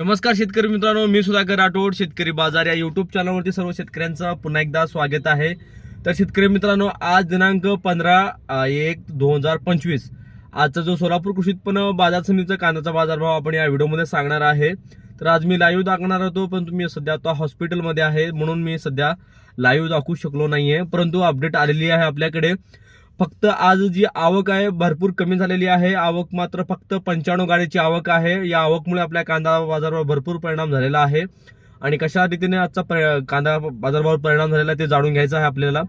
नमस्कार शेतकरी मित्रांनो मी सुधाकर राठोड शेतकरी बाजार या युट्यूब चॅनलवरती सर्व शेतकऱ्यांचं पुन्हा एकदा स्वागत आहे. तर शेतकरी मित्रांनो आज दिनांक पंधरा एक दोन हजार पंचवीस. आजचा जो सोलापूर कृषी उत्पन्न बाजार समितीचा कांद्याचा बाजारभाव आपण या व्हिडिओमध्ये सांगणार आहे. तर आज मी लाईव्ह दाखवणार होतो पण तुम्ही सध्या आता हॉस्पिटलमध्ये आहे म्हणून मी सध्या लाईव्ह दाखवू शकलो नाही आहे परंतु अपडेट आलेली आहे आपल्याकडे. फक्त आज जी आवक आहे भरपूर कमी झालेली आहे. आवक मात्र फक्त पंच्याण्णव गाड्याची आवक आहे. या आवकमुळे आपल्या कांदा बाजारावर भरपूर परिणाम झालेला आहे. आणि कशा रीतीने आजचा परि- कांदा बाजारावर परिणाम झालेला आहे ते जाणून घ्यायचं आहे आपल्याला.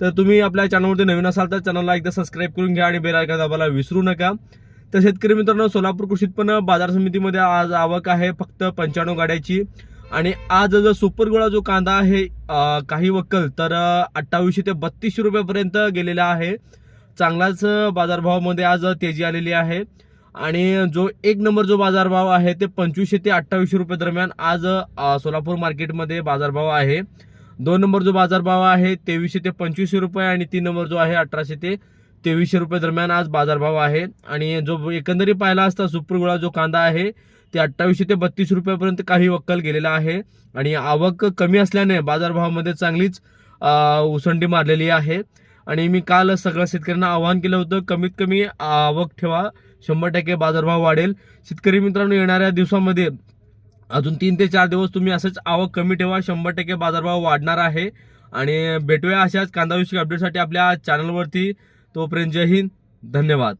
तर तुम्ही आपल्या चॅनलवरती नवीन असाल तर चॅनलला एकदा सबस्क्राईब करून घ्या आणि बेल आयकॉन दाबायला विसरू नका. तर शेतकरी मित्रांनो सोलापूर कृषी उत्पन्न बाजार समितीमध्ये आज आवक आहे फक्त पंच्याण्णव गाड्याची. आणि आज जो सुपर गोळा जो कांदा आहे काही वक्कल तर अठ्ठावीसशे ते बत्तीसशे रुपयापर्यंत गेलेला आहे. चांगलाच बाजारभावामध्ये आज तेजी आलेली आहे. आणि जो एक नंबर जो बाजारभाव आहे ते पंचवीसशे ते अठ्ठावीसशे रुपये दरम्यान आज सोलापूर मार्केटमध्ये बाजारभाव आहे. दोन नंबर जो बाजारभाव आहे तेवीसशे ते पंचवीसशे रुपये आणि तीन नंबर जो आहे अठराशे ते तेवीसशे रुपये दरम्यान आज बाजारभाव आहे. आणि जो एकंदरीत पाहिला असता सुप्रगुळा जो कांदा आहे ते अठ्ठावीसशे ते बत्तीस रुपयापर्यंत काही वक्कल गेलेला आहे. आणि आवक कमी असल्याने बाजारभावामध्ये चांगलीच उसंडी मारलेली आहे. आणि मी काल सगळ्या शेतकऱ्यांना आवाहन केलं होतं कमीत कमी आवक ठेवा शंभर टक्के बाजारभाव वाढेल. शेतकरी मित्रांनो येणाऱ्या दिवसामध्ये अजून तीन ते चार दिवस तुम्ही असंच आवक कमी ठेवा शंभर टक्के बाजारभाव वाढणार आहे. आणि भेटूया अशाच कांदाविषयी अपडेटसाठी आपल्या चॅनलवरती तोपर्यंत जय हिंद. धन्यवाद.